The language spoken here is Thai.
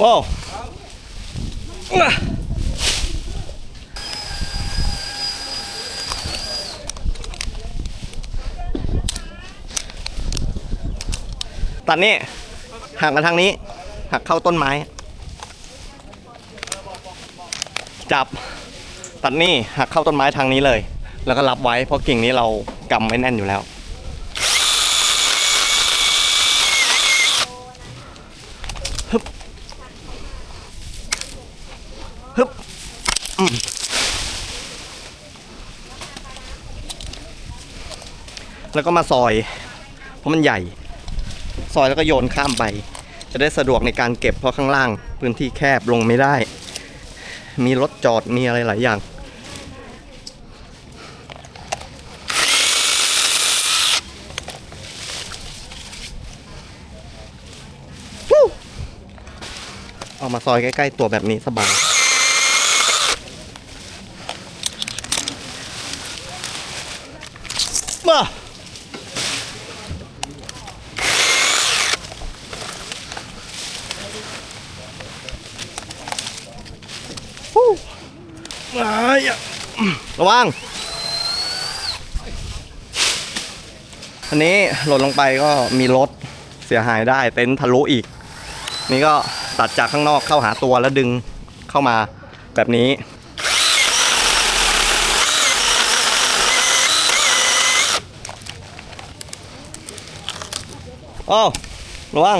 ว้าวตัดนี่หักมาทางนี้ หักเข้าต้นไม้ จับตัดนี่หักเข้าต้นไม้ทางนี้เลย แล้วก็รับไว้เพราะกิ่งนี้เรากำไว้แน่นอยู่แล้ว ฮึบแล้วก็มาซอย เพราะมันใหญ่ ซอยแล้วก็โยนข้ามไป จะได้สะดวกในการเก็บเพราะข้างล่าง พื้นที่แคบลงไม่ได้ มีรถจอดมีอะไรหลายอย่างเอามาซอยใกล้ ๆ ตัวแบบนี้สบาย มามาอย่าระวัง อันนี้หล่นลงไปก็มีรถเสียหายได้เต็นท์ทะลุอีก นี่ก็ตัดจากข้างนอกเข้าหาตัวแล้วดึงเข้ามาแบบนี้ อ้าวระวัง